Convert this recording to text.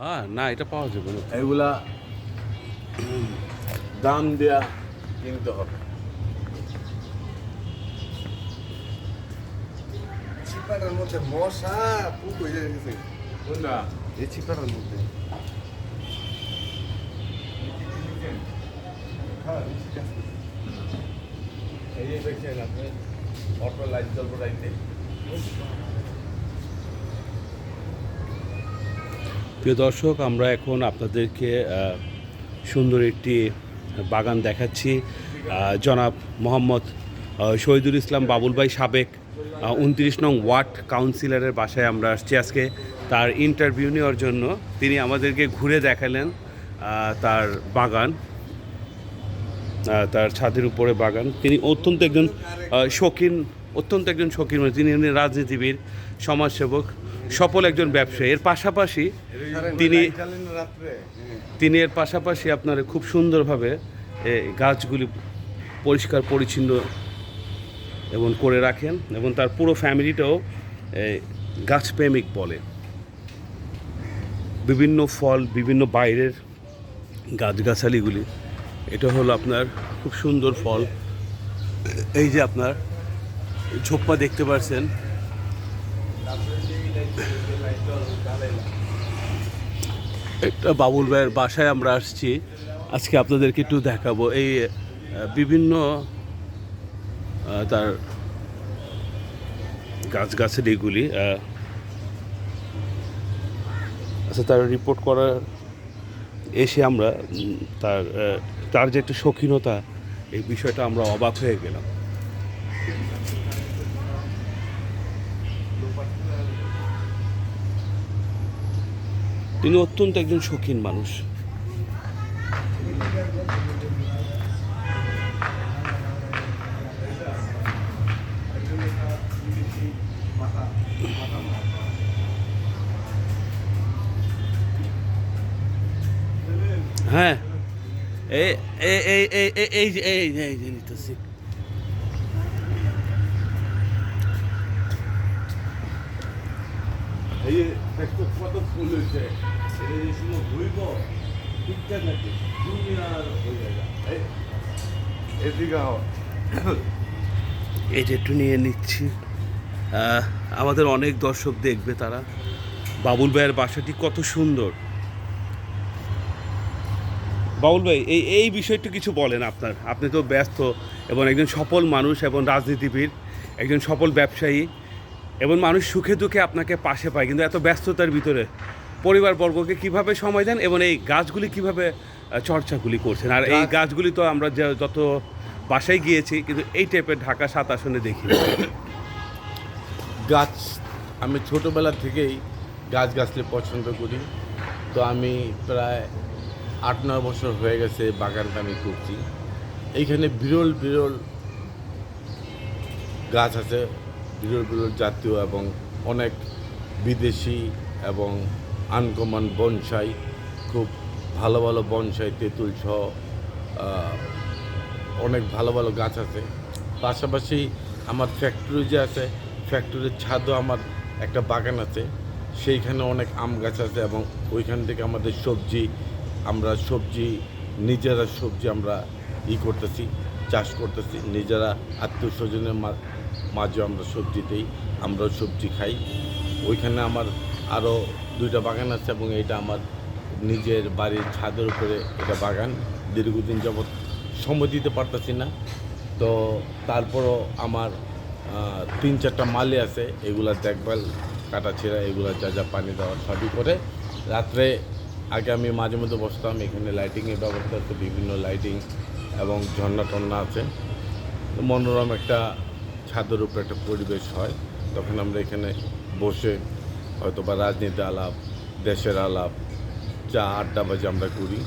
হ্যাঁ না এটা পাওয়া যাবে না। এগুলা দাম দেয়া কিনতে হবে। চিপাটার মধ্যে মশা পুক হয়ে গেছে কোনটা? এই মধ্যে। হ্যাঁ আছে এই দেখছেন আপনি অটো লাইট জ্বলবো রাইতে। প্রিয় দর্শক, আমরা এখন আপনাদেরকে সুন্দর একটি বাগান দেখাচ্ছি। জনাব মোহাম্মদ শহীদুল ইসলাম বাবুল ভাই সাবেক উনত্রিশ নং ওয়ার্ড কাউন্সিলরের বাসায় আমরা আসছি আজকে। তার ইন্টারভিউ নেওয়ার জন্য তিনি আমাদেরকে ঘুরে দেখালেন তার বাগান তার ছাদের উপরে বাগান। তিনি অত্যন্ত একজন শৌখিন, অত্যন্ত একজন শৌখিন তিনি রাজনীতিবিদ, সমাজসেবক। সফল একজন ব্যবসায়ী। এর পাশাপাশি তিনি তিনি এর পাশাপাশি আপনার খুব সুন্দরভাবে গাছগুলি পরিষ্কার পরিচ্ছন্ন এবং করে রাখেন এবং তার পুরো ফ্যামিলিটাও গাছপ্রেমিক বলে। বিভিন্ন ফল বিভিন্ন বাইরের গাছগাছালিগুলি এটা হলো আপনার খুব সুন্দর ফল। এই যে আপনার ঝোপ্পা দেখতে পাচ্ছেন একটা বাবুল ভাইয়ের বাসায় আমরা আসছি। আজকে আপনাদেরকে একটু দেখাবো। এই বিভিন্ন তার গাছগাছালিগুলি আচ্ছা তার রিপোর্ট করার এসে আমরা তার তার যে একটা শৌখিনতা, এই বিষয়টা আমরা অবাক হয়ে গেলাম। তিনি অত্যন্ত একজন শৌখিন মানুষ। হ্যাঁ। এই এই এই এই এই এই এই নিতেছি। এই যে ফুল হয়েছে। যে সময় ধুইব দুনিয়ার হয়ে যাবে। এই। এটা একটু নিয়ে নিচ্ছি। আমাদের অনেক দর্শক দেখবে তারা। বাবুল ভাইয়ের বাসাটি কত সুন্দর। বাবুল ভাই, এই এই বিষয়টা কিছু বলেন আপনার। আপনি তো ব্যস্ত এবং একজন সফল মানুষ এবং রাজনীতিবিদ, একজন সফল ব্যবসায়ী। এবং মানুষ সুখে দুঃখে আপনাকে পাশে পায় কিন্তু এত ব্যস্ততার ভিতরে পরিবারবর্গকে কীভাবে সময় দেন এবং এই গাছগুলি কীভাবে চর্চাগুলি করছেন? আর এই গাছগুলি তো আমরা যত বাসায় গিয়েছি কিন্তু এই টাইপের ঢাকা সাত আসনে দেখি গাছ আমি ছোটোবেলা থেকেই গাছ গাছলে পছন্দ করি। তো আমি প্রায় আট নয় বছর হয়ে গেছে বাগানটা আমি করছি। এইখানে বিরল বিরল গাছ আছে। বিরল জাতীয় এবং অনেক বিদেশি এবং আনকমন বনসাই খুব ভালো ভালো বনসাই তেঁতুল সহ অনেক ভালো ভালো গাছ আছে। পাশাপাশি আমার ফ্যাক্টরি যে আছে ফ্যাক্টরির ছাদও আমার একটা বাগান আছে। সেইখানে অনেক আম গাছ আছে এবং ওইখান থেকে আমাদের সবজি, আমরা সবজি, নিজেরা সবজি আমরা ই করতেছি, চাষ করতেছি। নিজেরা আত্মীয় স্বজনের মাঝে আমরা সবজি দিই, আমরাও সবজি খাই। ওইখানে আমার আরও দুইটা বাগান আছে এবং এটা আমার নিজের বাড়ির ছাদের উপরে এটা বাগান। দীর্ঘদিন যাবৎ সময় দিতে পারতেছি না। তো তারপরও আমার তিন চারটা মালি আছে, এগুলা দেখভাল, কাটা ছেঁড়া, এগুলো যা যা পানি দেওয়া সবই করে। রাত্রে আগে আমি মাঝে মধ্যে বসতাম, এখানে লাইটিংয়ের ব্যবস্থা আছে, বিভিন্ন লাইটিং এবং ঝর্ণা টন্না আছে মনোরম একটা ছাদের উপরে একটা পরিবেশ হয়। তখন আমরা এখানে বসে হয়তো বা রাজনীতি আলাপ, দেশের আলাপ, চা, আড্ডা বাজে আমরা করি।